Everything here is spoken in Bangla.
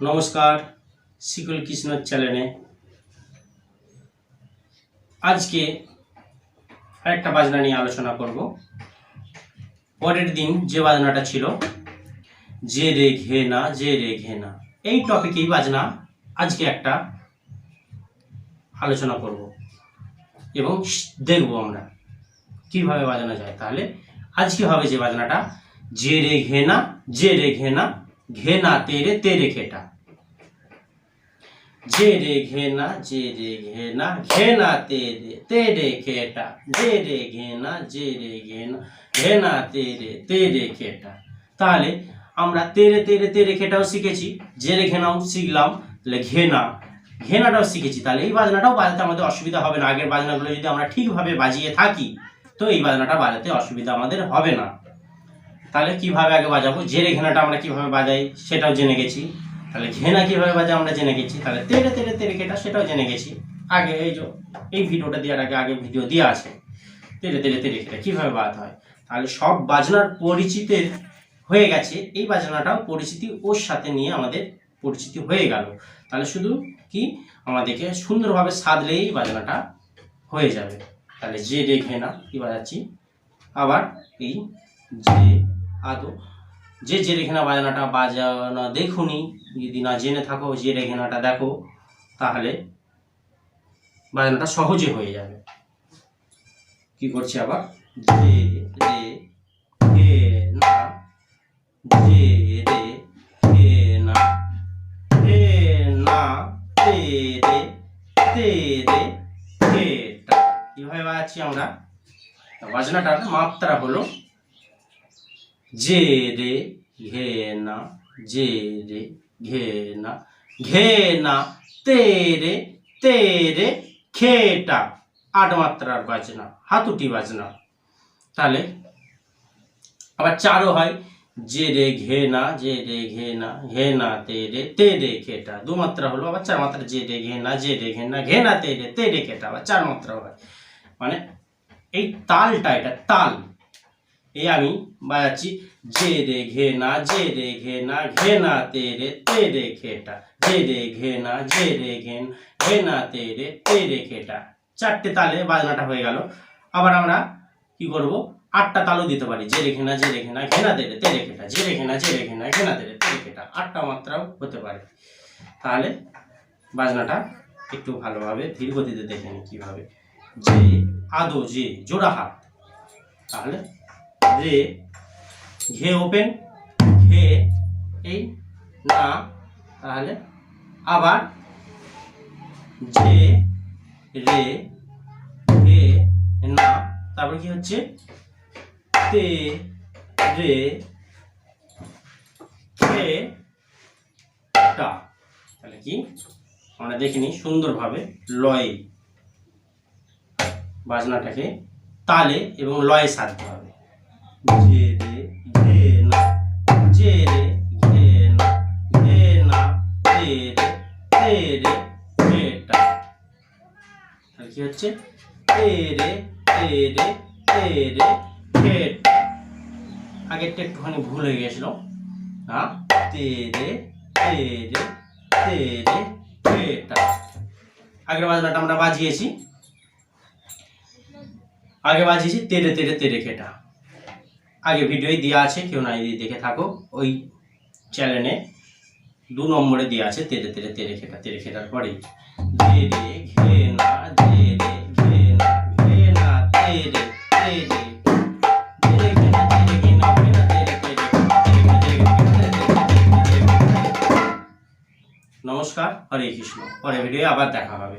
নমস্কার, শিকুল কৃষ্ণ চ্যানেলে। আজকে আরেকটা বাজনা নিয়ে আলোচনা করব। পরের দিন যে বাজনাটা ছিল, যে রে ঘে না, যে রে ঘে না, এই টপিকেই বাজনা আজকে একটা আলোচনা করব এবং দেখব আমরা কীভাবে বাজানো যায়। তাহলে আজকে হবে যে বাজনাটা, যে রে ঘে না, যে রে ঘে না ঘে না তেরে তেরে খেটা যে রে ঘে না, যে রে ঘে না ঘে না তেরে তেরে খেটা যে রে ঘে না, যে রে ঘে না ঘে না তেরে তেরে খেটা তাহলে আমরা তেরে তেরে তেরে খেটাও শিখেছি। যে রে ঘেনাও শিখলাম, তাহলে ঘেনা ঘেনাটাও শিখেছি, তাহলে এই বাজনাটাও বাজাতে আমাদের অসুবিধা হবে না। আগের বাজনাগুলো যদি আমরা ঠিকভাবে বাজিয়ে থাকি, তো এই বাজনাটা বাজাতে অসুবিধা আমাদের হবে না। তাহলে কীভাবে আগে বাজাবো? জেরে ঘেনাটা আমরা কীভাবে বাজাই সেটাও জেনে গেছি। তাহলে ঘেনা কীভাবে বাজাই আমরা জেনে গেছি। তাহলে তেরে তেরে তেরে কেটা সেটাও জেনে গেছি। আগে এই যে, এই ভিডিওটা দেওয়ার আগে আগে ভিডিও দেওয়া আছে। তেরে তেরে তেরে কেটা কীভাবে বাজাতে হয়? তাহলে সব বাজনার পরিচিতের হয়ে গেছে। এই বাজনাটাও পরিচিতি ওর সাথে নিয়ে আমাদের পরিচিতি হয়ে গেল। তাহলে শুধু কি? আমাদেরকে সুন্দরভাবে সাধলেই বাজনাটা হয়ে যাবে। তাহলে যে রে ঘেনা কি বাজাচ্ছি? আবার এই যে আদৌ। যে যে রেখানা বাজনাটা বাজানো দেখুনি, যদি না জেনে থাকো যে রেখানাটা দেখো, তাহলে বাজনাটা সহজে হয়ে যাবে। কি করছি আবার? যে, রে হে না রে হে না হে না রে রে কীভাবে বাজাচ্ছি আমরা? বাজনাটার মাত্রা হলো যে রে ঘে না যে রে ঘে না ঘে না তে রে তে রে খেটা। আট মাত্রার বাজনা, হাতুটি বাজনা। তাহলে আবার চারও হয় যে রে ঘে না যে রে ঘে না ঘে না তে রে তে রে খেটা। দু মাত্রা হলো, আবার চার মাত্রা যে রে ঘে না যে রে ঘে না ঘে না তে রে তে রে খেটা, আবার চার মাত্রাও হয়। মানে এই তালটা, এটা তাল। এই আমি বাজাচ্ছি, যে রে ঘে না যে রে ঘে না ঘে না তে রে তে রে খেটা, যে রে ঘে না যে রে ঘে ঘে না তে রে তে রে খেটা। চারটে তালে বাজনাটা হয়ে গেল। আবার আমরা কি করব? আটটা তালও দিতে পারি। যে রেখে না যে রেখে না ঘেনা তে রে তে রে খেটা, যে রেখে না যে রেখে না ঘেনা তে রে তে খেটা। আটটা মাত্রাও হতে পারে। তাহলে বাজনাটা একটু ভালোভাবে ধীর গতিতে দেখে নিই কীভাবে। যে, আদো, যে, জোড়া হাত। তাহলে রে ঘে ওপেন, ঘে এই, না, তাহলে আবার যে, রে, ঘে, না, তারপর কি হচ্ছে? তে, রে খে টা। তাহলে কি? আমরা দেখিনি সুন্দরভাবে লয় বাজনাটাকে তালে এবং লয়ে সাধতে হবে। কি হচ্ছে তে রে তে রে তে রে ঘেটা আগেরটা একটুখানি ভুল হয়ে গেছিল হ্যাঁ তে রে তে রে তে রে ঘেটা আগের বাজনাটা আমরা বাজিয়েছি আগে বাজিয়েছি তেরে তেরে তেরে খেটা আগে ভিডিওই দেওয়া আছে, কেউ না যদি দেখে থাকো। ওই চ্যানেলে দু নম্বরে দেওয়া আছে, তেরে তেরে তেরে খেটা, তেরে খেটার পরে যে রে ঘে না যে রে ঘে। নমস্কার, হরে কৃষ্ণ। পরে ভিডিও আবার দেখা হবে।